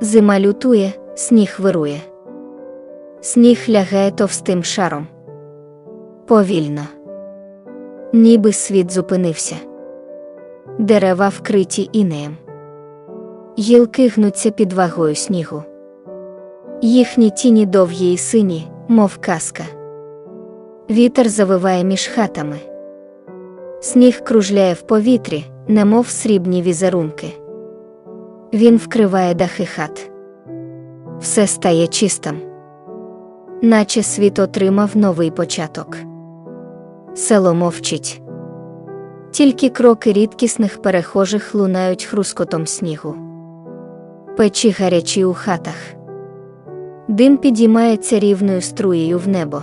Зима лютує, сніг вирує. Сніг лягає товстим шаром. Повільно. Ніби світ зупинився. Дерева вкриті інеєм. Гілки гнуться під вагою снігу. Їхні тіні довгі і сині, мов казка. Вітер завиває між хатами. Сніг кружляє в повітрі, немов срібні візерунки. Він вкриває дахи хат. Все стає чистим. Наче світ отримав новий початок. Село мовчить. Тільки кроки рідкісних перехожих лунають хрускотом снігу. Печі гарячі у хатах. Дим підіймається рівною струєю в небо.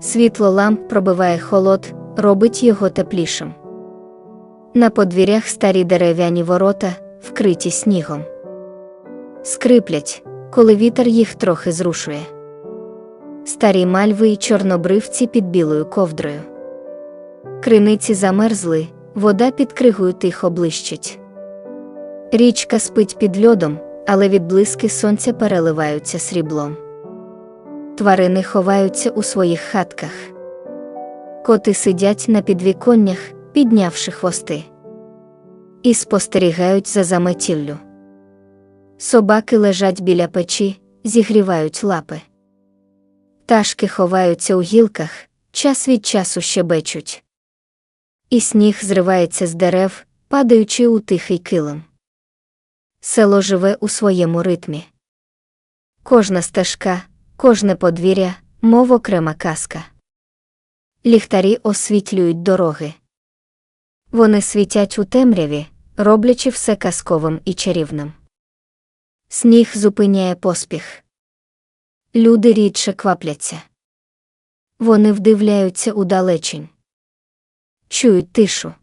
Світло ламп пробиває холод, робить його теплішим. На подвір'ях старі дерев'яні ворота, вкриті снігом. Скриплять, коли вітер їх трохи зрушує. Старі мальви й чорнобривці під білою ковдрою. Криниці замерзли, вода під кригою тихо блищить. Річка спить під льодом, але відблиски сонця переливаються сріблом. Тварини ховаються у своїх хатках. Коти сидять на підвіконнях, піднявши хвости, і спостерігають за заметіллю. Собаки лежать біля печі, зігрівають лапи. Пташки ховаються у гілках, час від часу щебечуть. І сніг зривається з дерев, падаючи у тихий килим. Село живе у своєму ритмі. Кожна стежка, кожне подвір'я, мов окрема казка. Ліхтарі освітлюють дороги. Вони світять у темряві, роблячи все казковим і чарівним. Сніг зупиняє поспіх. Люди рідше квапляться. Вони вдивляються у далечінь. Чують тишу.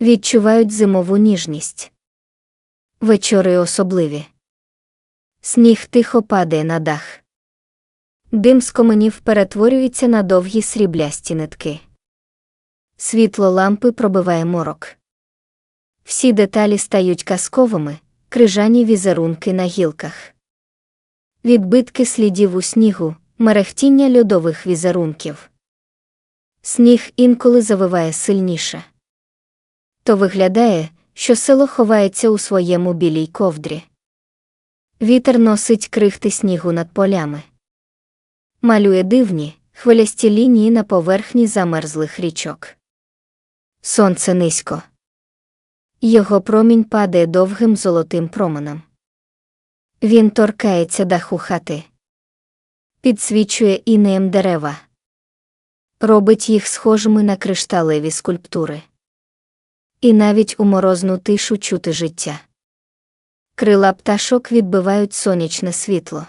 Відчувають зимову ніжність. Вечори особливі. Сніг тихо падає на дах. Дим з коменів перетворюється на довгі сріблясті нитки. Світло лампи пробиває морок. Всі деталі стають казковими, крижані візерунки на гілках. Відбитки слідів у снігу, мерехтіння льодових візерунків. Сніг інколи завиває сильніше. То виглядає, що село ховається у своєму білій ковдрі. Вітер носить крихти снігу над полями. Малює дивні, хвилясті лінії на поверхні замерзлих річок. Сонце низько. Його промінь падає довгим золотим променем. Він торкається даху хати. Підсвічує інеєм дерева. Робить їх схожими на кришталеві скульптури. І навіть у морозну тишу чути життя. Крила пташок відбивають сонячне світло.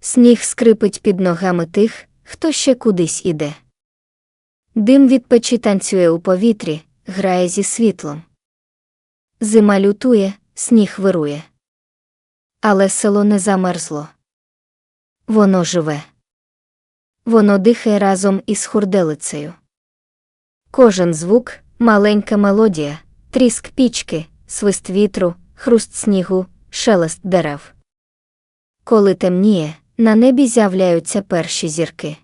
Сніг скрипить під ногами тих, хто ще кудись іде. Дим від печі танцює у повітрі, грає зі світлом. Зима лютує, сніг вирує. Але село не замерзло. Воно живе. Воно дихає разом із хурделицею. Кожен звук, маленька мелодія, тріск пічки, свист вітру, хруст снігу, шелест дерев. Коли темніє, на небі з'являються перші зірки.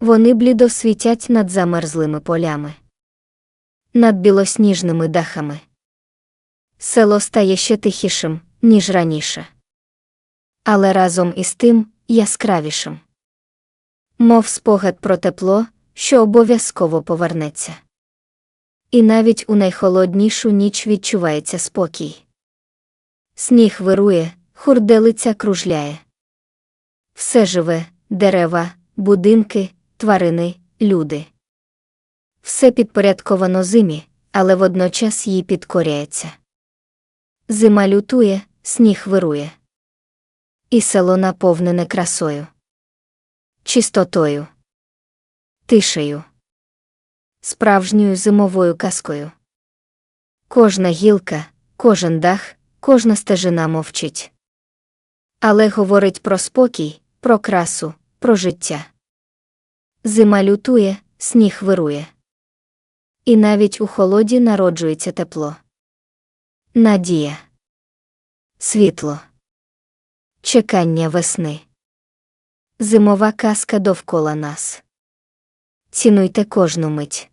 Вони блідо світять над замерзлими полями, над білосніжними дахами. Село стає ще тихішим, ніж раніше. Але разом із тим яскравішим. Мов спогад про тепло, що обов'язково повернеться. І навіть у найхолоднішу ніч відчувається спокій. Сніг вирує, хурделиця кружляє. Все живе, дерева, будинки, тварини, люди. Все підпорядковано зимі, але водночас їй підкоряється. Зима лютує, сніг вирує. І село наповнене красою, чистотою, тишею, справжньою зимовою казкою. Кожна гілка, кожен дах, кожна стежина мовчить. Але говорить про спокій, про красу, про життя. Зима лютує, сніг вирує. І навіть у холоді народжується тепло. Надія. Світло. Чекання весни. Зимова казка довкола нас. Цінуйте кожну мить.